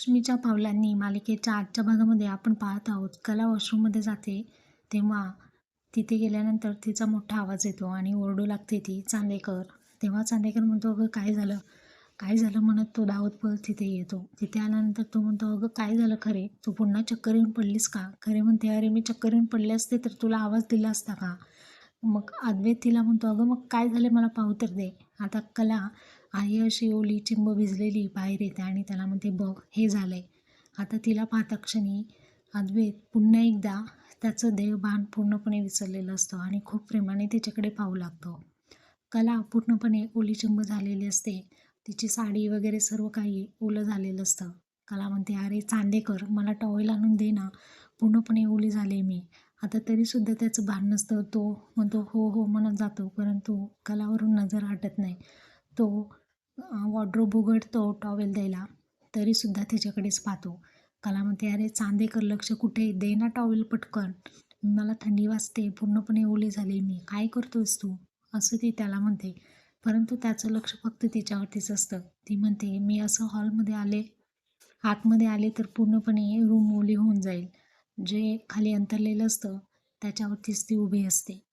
लक्ष्मीच्या पावलांनी मालिकेच्या आजच्या भागामध्ये आपण पाहत आहोत कला वॉशरूममध्ये जाते तेव्हा तिथे गेल्यानंतर तिचा मोठा आवाज येतो आणि ओरडू लागते ती चांदेकर. तेव्हा चांदेकर म्हणतो अगं काय झालं? काय झालं? म्हणत तो धावत पळत तिथे येतो. तिथे आल्यानंतर तो म्हणतो अगं काय झालं खरे? तू पुन्हा चक्कर येऊन पडलीस का? खरे म्हणते अरे मी चक्कर येऊन पडले असते तर तुला आवाज दिला असता का? मग अद्वैत तिला म्हणतो अगं मग काय झाले? मला पाहू तर दे. आता कला आई अशी ओली चिंब भिजलेली बाहेर येते आणि त्याला म्हणते बघ हे झालं आहे आता तिला पाहता क्षणी अद्वैत पुन्हा एकदा त्याचं देहभान पूर्णपणे विसरलेलं असतं आणि खूप प्रेमाने तिच्याकडे पाहू लागतो. कला पूर्णपणे ओली चिंब झालेली असते. तिची साडी वगैरे सर्व काही ओलं झालेलं असतं. कला म्हणते अरे चांदेकर मला टॉवेल आणून दे ना. पूर्णपणे ओली झाले मी. आता तरीसुद्धा त्याचं भान नसतं. तो म्हणतो हो हो म्हणत जातो परंतु कलावरून नजर हटत नाही. तो वॉड्रोब उघडतो टॉवेल द्यायला तरीसुद्धा तिच्याकडेच पाहतो. कला म्हणते अरे चांदेकर लक्ष कुठे? दे ना टॉवेल पटकन. मला थंडी वाजते पूर्णपणे ओली झाली मी. काय करतोस तू? असं ती त्याला म्हणते. परंतु त्याचं लक्ष फक्त तिच्यावरतीच असतं. ती म्हणते मी असं हॉलमध्ये आले आतमध्ये आले तर पूर्णपणे रूम ओली होऊन जाईल. जे खाली अंतरलेलं असतं त्याच्यावरतीच ती उभी असते.